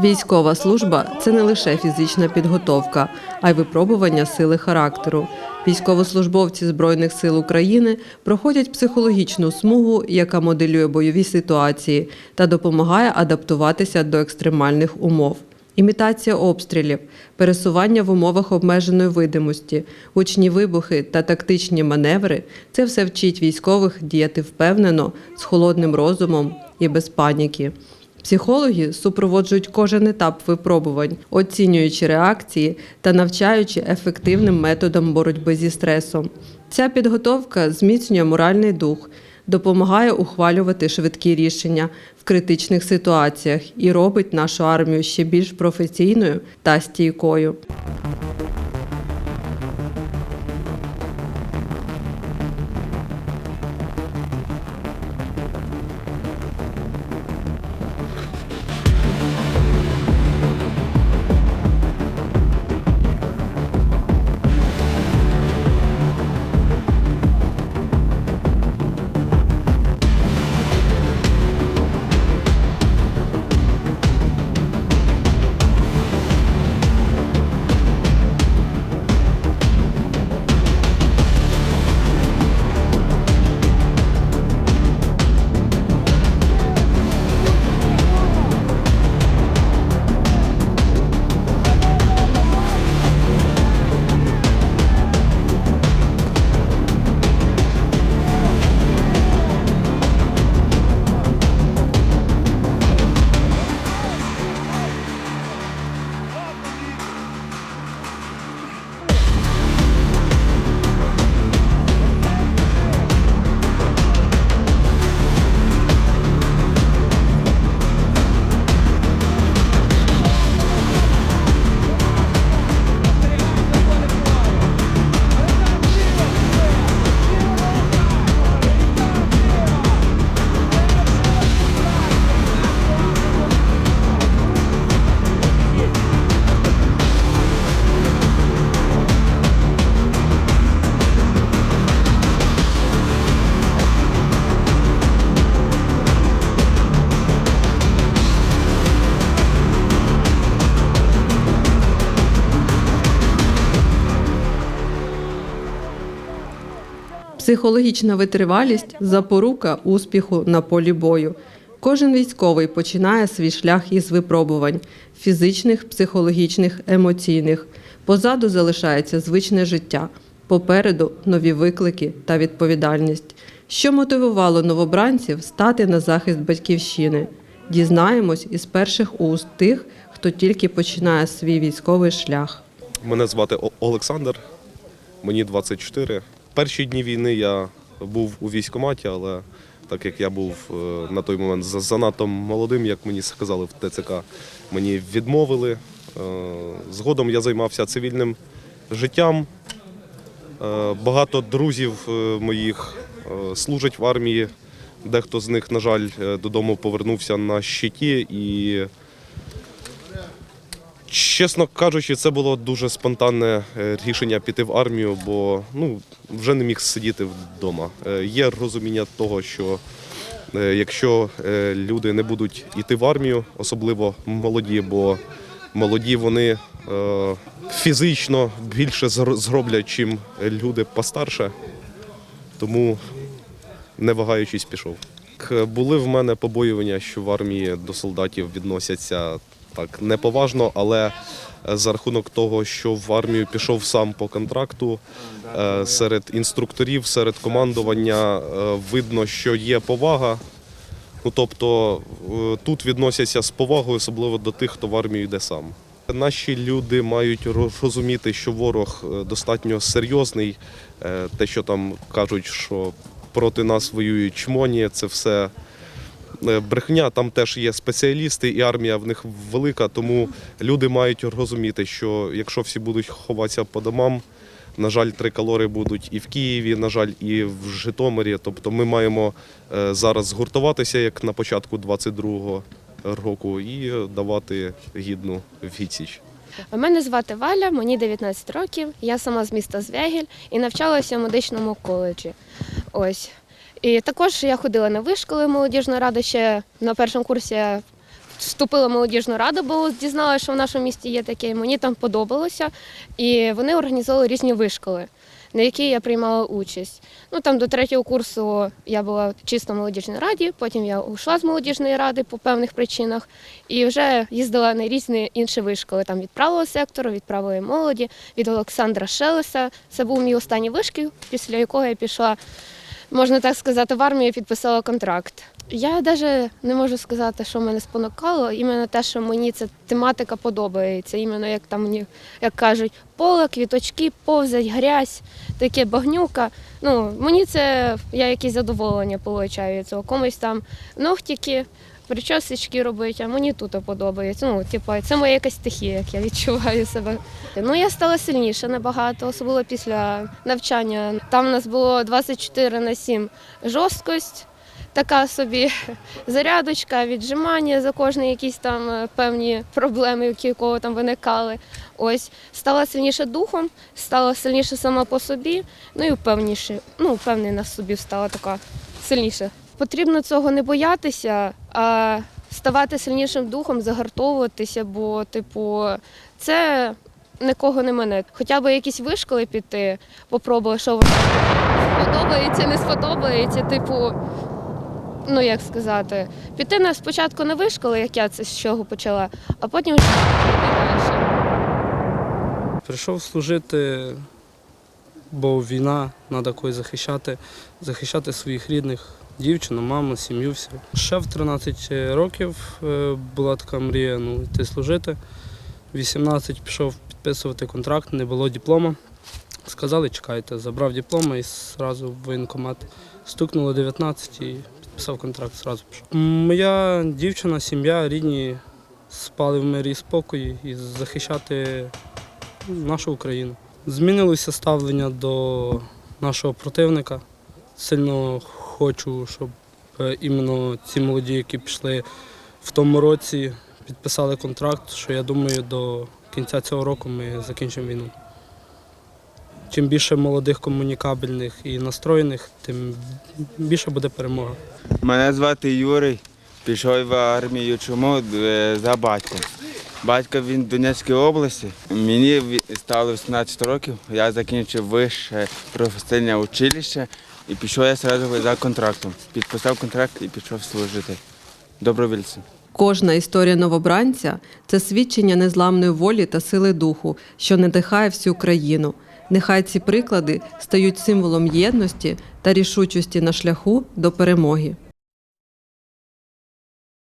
Військова служба це не лише фізична підготовка, а й випробування сили характеру. Військовослужбовці Збройних сил України проходять психологічну смугу, яка моделює бойові ситуації та допомагає адаптуватися до екстремальних умов. Імітація обстрілів, пересування в умовах обмеженої видимості, гучні вибухи та тактичні маневри це все вчить військових діяти впевнено, з холодним розумом і без паніки. Психологи супроводжують кожен етап випробувань, оцінюючи реакції та навчаючи ефективним методам боротьби зі стресом. Ця підготовка зміцнює моральний дух, допомагає ухвалювати швидкі рішення в критичних ситуаціях і робить нашу армію ще більш професійною та стійкою. Психологічна витривалість запорука успіху на полі бою. Кожен військовий починає свій шлях із випробувань фізичних, психологічних, емоційних. Позаду залишається звичне життя, попереду нові виклики та відповідальність. Що мотивувало новобранців стати на захист батьківщини? Дізнаємось із перших уст тих, хто тільки починає свій військовий шлях. Мене звати Олександр, мені 24. Перші дні війни я був у військкоматі, але так як я був е, на той момент занадто молодим, як мені сказали в ТЦК, мені відмовили. Е, Згодом я займався цивільним життям. Е, Багато друзів моїх служать в армії. Дехто з них, на жаль, додому повернувся на щиті і Чесно кажучи, це було дуже спонтанне е, рішення піти в армію, бо ну, вже не міг сидіти вдома. Е, Є розуміння того, що е, якщо люди не будуть йти в армію, особливо молоді, бо молоді вони фізично більше зроблять, чим люди постарше, тому не вагаючись пішов. Були в мене побоювання, що в армії до солдатів відносяться так неповажно, але е, за рахунок того, що в армію пішов сам по контракту, е, серед інструкторів, серед командування е, видно, що є повага. Ну, тобто тут відносяться з повагою, особливо до тих, хто в армію йде сам. Наші люди мають ро- розуміти, що ворог достатньо серйозний. Те, що там кажуть, що проти нас воюють чмоні, це все брехня. Там теж є спеціалісти, і армія в них велика. Тому люди мають розуміти, що якщо всі будуть ховатися по домам, на жаль, триколори будуть і в Києві, на жаль, і в Житомирі. Тобто ми маємо е, зараз згуртуватися, як на початку 22-го року, і давати гідну відсіч. Мене звати Валя, мені 19 років. Я сама з міста Звягіль і навчалася в медичному коледжі. Ось. І також я ходила на вишколи молодіжної ради ще на першому курсі вступила в молодіжну раду, бо дізналася, що в нашому місті є таке. Мені там подобалося. І вони організовували різні вишколи, на які я приймала участь. Ну там до третього курсу я була чисто в молодіжній раді, потім я ушла з молодіжної ради по певних причинах і вже їздила на різні інші вишколи. Там від правого сектору, від правої молоді, від Олександра Шелеса. Це був мій останній вишкіл, після якого я пішла, можна так сказати, в армію підписала контракт. Я навіть не можу сказати, що мене спонукало, іменно те, що мені ця тематика подобається. Іменно як там мені як кажуть, поле, квіточки, повзать, грязь, таке багнюка. Ну, мені це я якесь задоволення получаю від цього. Комусь там ногтики, причосочки робить, а мені тут подобається. Ну, типу, це моя якась стихія, як я відчуваю себе. Ну, я стала сильніше набагато, особливо після навчання. Там у нас було 24 на 7 жорсткость. Така собі зарядочка, віджимання за кожні якісь там е, певні проблеми, які у кого там виникали. Ось стала сильніше духом, стала сильніше сама по собі, ну і впевніше, ну, впевнена собі стала така сильніше. Потрібно цього не боятися, а ставати сильнішим духом, загартовуватися, бо, типу, це нікого не мене. Хоча б якісь вишколи піти, попробувати, що воно сподобається, не сподобається. Типу, ну як сказати, піти на спочатку на вишколи, як я це з чого почала, а потім вже далі. Прийшов служити, бо війна, треба когось захищати, захищати своїх рідних, дівчину, маму, сім'ю, все. Ще в 13 років е, була така мрія ну, йти служити. В 18 пішов підписувати контракт, не було диплома. Сказали, чекайте, забрав диплома і одразу в воєнкомат. Стукнуло 19 і підписав контракт, одразу пішов. Моя дівчина, сім'я, рідні спали в мирі і і захищати нашу Україну. Змінилося ставлення до нашого противника. Сильно хочу, щоб е, іменно ці молоді, які пішли в тому році, підписали контракт, що я думаю, до кінця цього року ми закінчимо війну. Чим більше молодих комунікабельних і настроєних, тим більше буде перемога. Мене звати Юрій, пішов в армію. Чому Е, за батьком? Батько він в Донецькій області. Мені стало 18 років. Я закінчив вище професійне училище і пішов я одразу за контрактом. Підписав контракт і пішов служити. Добровільцем. Кожна історія новобранця це свідчення незламної волі та сили духу, що надихає всю країну. Нехай ці приклади стають символом єдності та рішучості на шляху до перемоги.